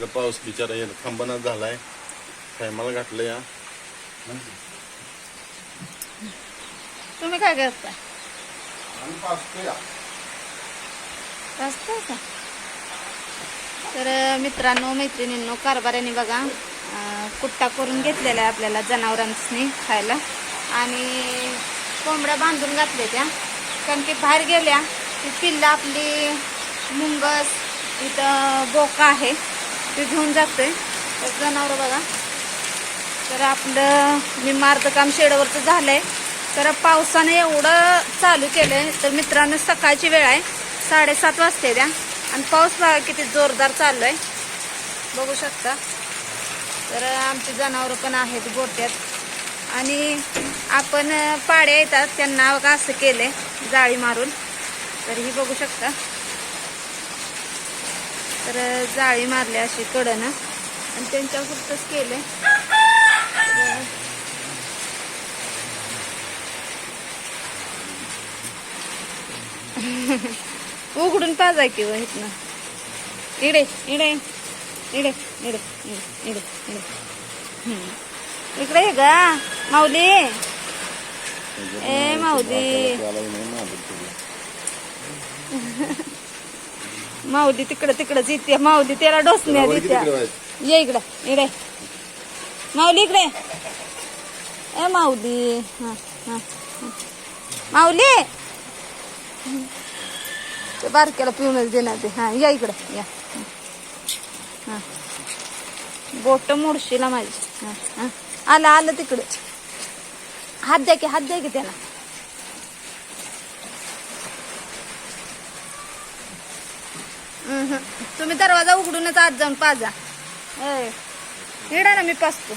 इकडं पाऊस बिचारा येणं थांबना झालाय. टायमाला घातलं या. तुम्ही काय करता का? तर मित्रांनो मैत्रिणींनो कारभाऱ्याने बघा कुट्टा करून घेतलेला आहे आपल्याला जनावरांनी खायला. आणि कोंबड्या बांधून घातल्या त्या. कारण की बाहेर गेल्या ती पिल्लं आपली मुंगस इथं बोका आहे. ते घेऊन जाते. तर जनावर बघा. तर आपलं निमार्द काम शेडवरचं झालंय. तर पावसाने एवढं चालू केलंय. तर मित्रांनो सकाळची वेळ आहे. साडेसात वाजते द्या. आणि पाऊस बघा किती जोरदार चालू आहे बघू शकता. तर आमची जनावरं पण आहेत गोट्यात. आणि आपण पाड्या येतात. त्यांना बघा असं केलंय. जाळी मारून. तर ही बघू शकता. तर जाळी मारली अशी कडनं. आणि त्यांच्या केलंय. तर उघडून पाजा की व इथनं. इडे इडे इडे इडे इडे इडे इडे. इकडे गा माऊली. ए माऊली माऊली तिकडं तिकडंच येते माऊली त्याला डोसण्या की देत्या. ये इकडे इकडे. माऊली इकडे. ए माऊली. हा हा. हा. माऊली. ते बारक्याला पिऊनच देणार ते. हा या इकडे या. हा. बोट मोडशीला माझी हा. आलं आलं तिकडे. हात द्या की हात द्या की त्याला. तुम्ही दरवाजा उघडूनच आत जाऊन पाजा. येडा ना मी पाचतो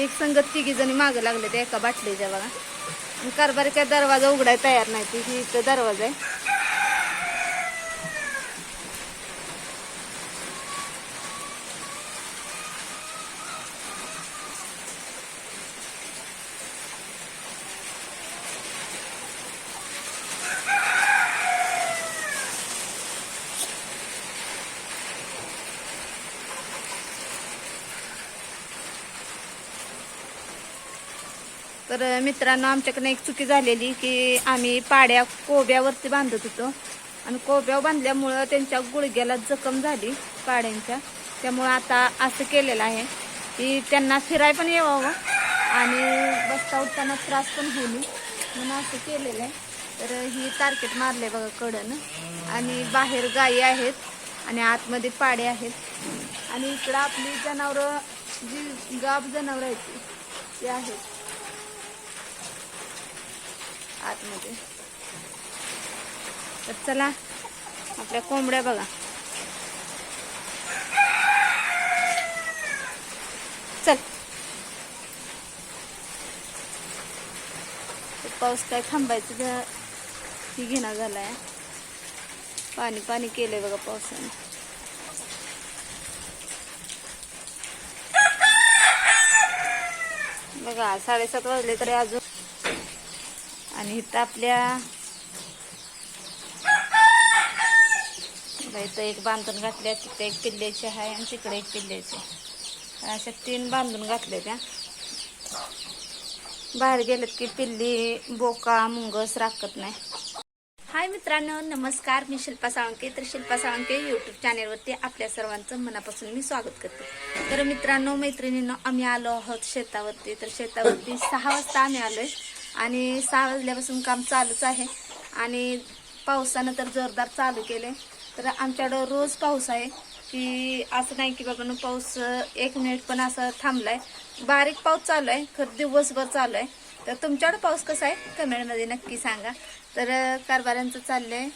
एक संगत तिघी जणी मागे लागले ते एका बाटलीच्या बघा. कारभार कारभारी काय दरवाजा उघडाय तयार नाही ती ही इथं दरवाजा आहे. तर मित्रांनो आमच्याकडनं एक चुकी झालेली की आम्ही पाड्या कोब्यावरती बांधत होतो. आणि कोब्या बांधल्यामुळं त्यांच्या गुडघ्याला जखम झाली पाड्यांच्या. त्यामुळं आता असं केलेलं आहे की त्यांना फिराय पण येवावं आणि बसता उठताना त्रास पण होईल म्हणून असं केलेलं आहे. तर ही टार्गेट मारले बघा कडनं. आणि बाहेर गायी आहेत आणि आतमध्ये पाडे आहेत. आणि इकडं आपली जनावरं जी गाब जनावरं आहेत ती आहेत. आतमध्ये. तर चला आपल्या कोंबड्या बघा. चल. पाऊस काय थांबायचं घ्या ही घेणा झालाय. पाणी पाणी केलंय बघा पावसाने. बघा साडेसात वाजले तरी अजून आणि इथं आपल्या इथं एक बांधून घातल्या तिथं एक किल्ल्याची आहे आणि तिकडे एक किल्ल्याची अशा तीन बांधून घातल्या त्या. बाहेर गेलेत की पिल्ली बोका मुंगस राखत नाही. हाय मित्रांनो नमस्कार. मी शिल्पा साळुंके. तर शिल्पा साळुंके यूट्यूब चॅनेलवरती आपल्या सर्वांचं मनापासून मी स्वागत करते. तर मित्रांनो मैत्रिणींनो आम्ही आलो आहोत शेतावरती. तर शेतावरती सहा वाजता आम्ही आलो आहे आणि सहा वाजल्यापासून काम चालूच आहे. आणि पावसानं तर जोरदार चालू केले. तर आमच्याकडं रोज पाऊस आहे. की असं नाही की बाबा पाऊस एक मिनिट पण असं थांबलाय. बारीक पाऊस चालू आहे. खरं दिवसभर चालू आहे. तर तुमच्याकडं पाऊस कसा आहे? कमेंटमध्ये नक्की सांगा. तर अं, कारभाऱ्यांचं चाललंय.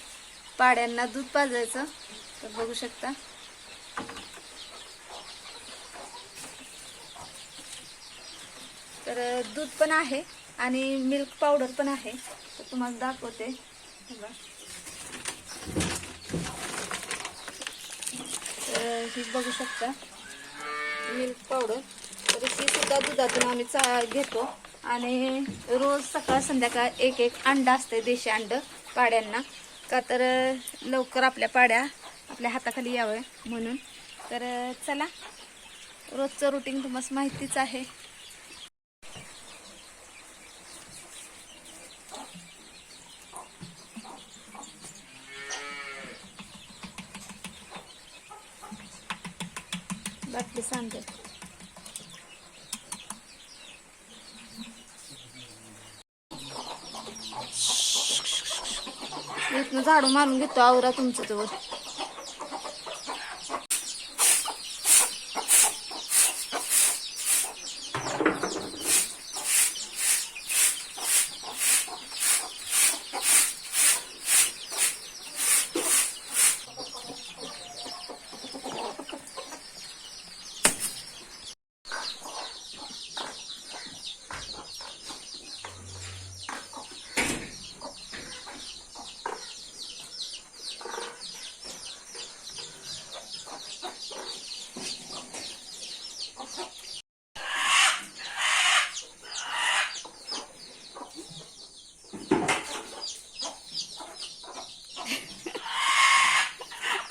पाड्यांना दूध पाजायचं तर बघू शकता. तर दूध पण आहे. आणि मिल्क पावडर पण आहे. तर तुम्हाला दाखवते. बघा. तर ही बघू शकता. मिल्क पावडर तर ही सुद्धा दुधातून आम्ही चा घेतो. आणि रोज सकाळ संध्याकाळ एक एक अंडा असते देशी अंड पाड्यांना. का तर लवकर आपल्या पाड्या आपल्या हाताखाली यावं म्हणून. तर चला. रोजचं रुटीन तुम्हाला माहितीच आहे. बाटली सांगते. इथनं झाडू मारून घेतो आवरा तुमचं जवळ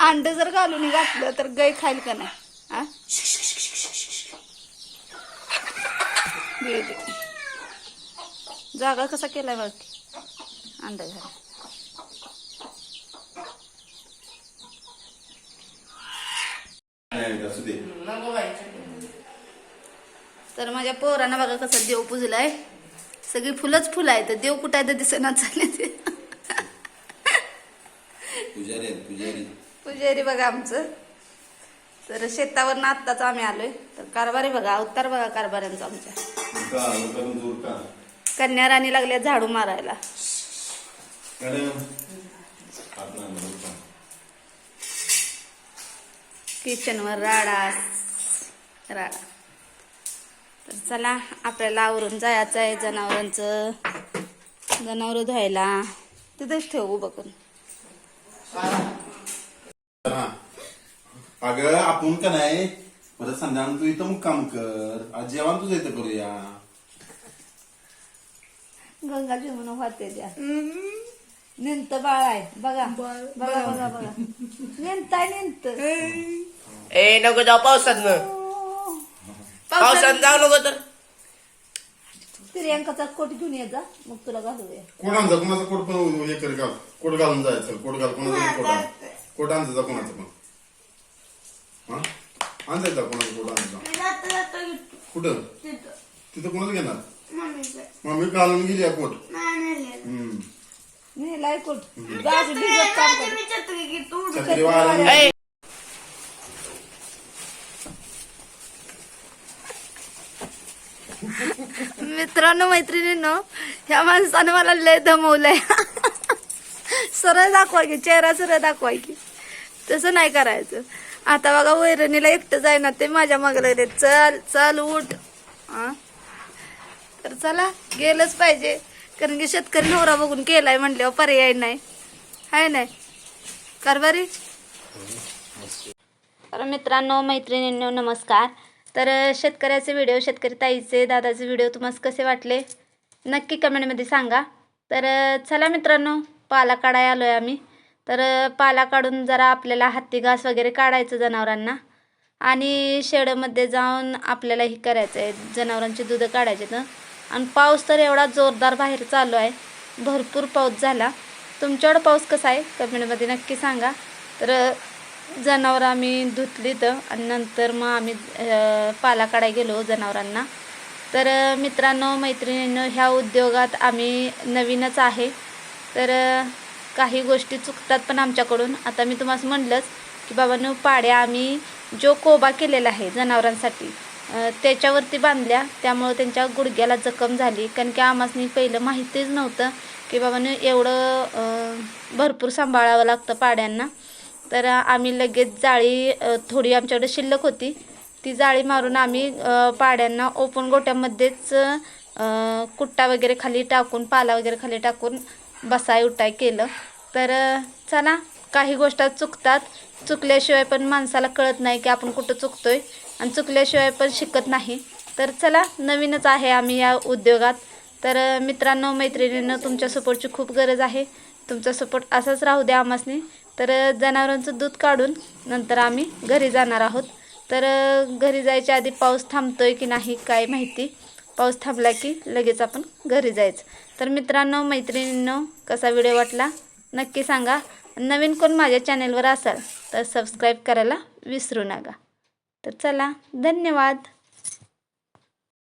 अंड जर घालून घातलं तर गाय खाईल का नाही? आ जागा कसा केलाय बघ? अंड घाल. तर माझ्या पोरांना बघा कसं देव पुजलाय. सगळी फुलंच फुलं आहेत. देव कुठं आहे तर दिसेना चालले ते. पुजारी पुजारी. पुजारी बघा आमचं. तर शेतावरनं आत्ताच आम्ही आलोय. तर कारभारी बघा अवतार बघा कारभाऱ्यांचा आमच्या. कन्या राणी लागल्या झाडू मारायला. किचनवर राडा. राडा. तर चला आपल्याला आवरून जायचं आहे जनावरांचं. जनावर धुवायला. तिथेच ठेवू करून हा. अगं आपण का नाही? परत संध्याकाळ तू इथं मुक्काम कर. आज जेवण तुझं इथं करूया. गंगा जेवण होते त्या. निंत बाळ आहे. बघा. बघा बघा बघा. निंत आहे निंत. ए नको जाऊ पावसात पावसात जाऊ नको तर. प्रियांकाचा कोट घेऊन ये जा. मग तुला घालूया. कोट आणजा. कोणाचा कोट पण हे कर घाल. कोट घालून जायचं कोट घाल. कोणाचा कोट कोट आणजा जा कोणाचं हा? आणजायचा कोणाचं कोट आणजा कुठं? तिथं. कोणाचं घेणार? मम्मी घालून गेली आहे कोट. हम्म. भिजत काम कर. छत्री मित्रांनो मैत्रिणींनो ह्या माणसानं मला लय दमवलंय. सरळ दाखवा की चेहरा सरळ दाखवा की. तसं नाही करायचं. आता बघा वैरणीला एकटं जाय ना ते माझ्या मागे चल चल उठ. तर चला गेलंच पाहिजे. कारण की शेतकरी नवरा बघून केलाय म्हटल्यावर पर्याय नाही. हाय नाही. कारभारी तर मित्रांनो मैत्रिणींनो नमस्कार. तर शेतकऱ्याचे व्हिडिओ शेतकरी ताईचे दादाचे व्हिडिओ तुम्हाला कसे वाटले? नक्की कमेंटमध्ये सांगा. तर चला मित्रांनो पाला काढाय आलो आहे आम्ही. तर पाला काढून जरा आपल्याला हत्ती घास वगैरे काढायचं जनावरांना. आणि शेडमध्ये जाऊन आपल्याला हे करायचं आहे जनावरांची दूधं काढायचे तर आणि पाऊस तर एवढा जोरदार बाहेर चालू आहे. भरपूर पाऊस झाला. तुमच्याकडं पाऊस कसा आहे? कमेंटमध्ये नक्की सांगा. तर जनावरं आम्ही धुतली तर आणि नंतर मग आम्ही पाला काढाय गेलो जनावरांना. तर मित्रांनो मैत्रिणींनो ह्या उद्योगात आम्ही नवीनच आहे. तर काही गोष्टी चुकतात पण आमच्याकडून. आता मी तुम्हाला म्हणलंच की बाबांनो पाड्या आम्ही जो कोबा केलेला आहे जनावरांसाठी त्याच्यावरती बांधल्या. त्यामुळं त्यांच्या गुडघ्याला जखम झाली. कारण की आम्हासनी पहिलं माहितीच नव्हतं की बाबांनो एवढं भरपूर सांभाळावं लागतं पाड्यांना. तर आम्ही लगेच जाळी थोडी आमच्याकडे शिल्लक होती. ती जाळी मारून आम्ही पाड्यांना ओपन गोट्यामध्येच कुट्टा वगैरे खाली टाकून पाला वगैरे खाली टाकून बसाय उठाय केलं. तर चला काही गोष्ट चुकतात. चुकल्याशिवाय पण माणसाला कळत नाही की आपण कुठं चुकतोय आणि चुकल्याशिवाय पण शिकत नाही. तर चला नवीनच आहे आम्ही या उद्योगात. तर मित्रांनो मैत्रिणींनो तुमच्या सपोर्टची खूप गरज आहे. तुमचा सपोर्ट असाच राहू द्या आम्हासनी. तर जनावरांचं दूध काढून नंतर आम्ही घरी जाणार आहोत. तर घरी जायच्या आधी पाऊस थांबतोय की नाही काय माहिती. पाऊस थांबला की लगेच आपण घरी जायचं. तर मित्रांनो मैत्रिणींनो कसा व्हिडिओ वाटला नक्की सांगा. नवीन कोण माझ्या चॅनेलवर असाल तर सबस्क्राईब करायला विसरू नका. तर चला धन्यवाद.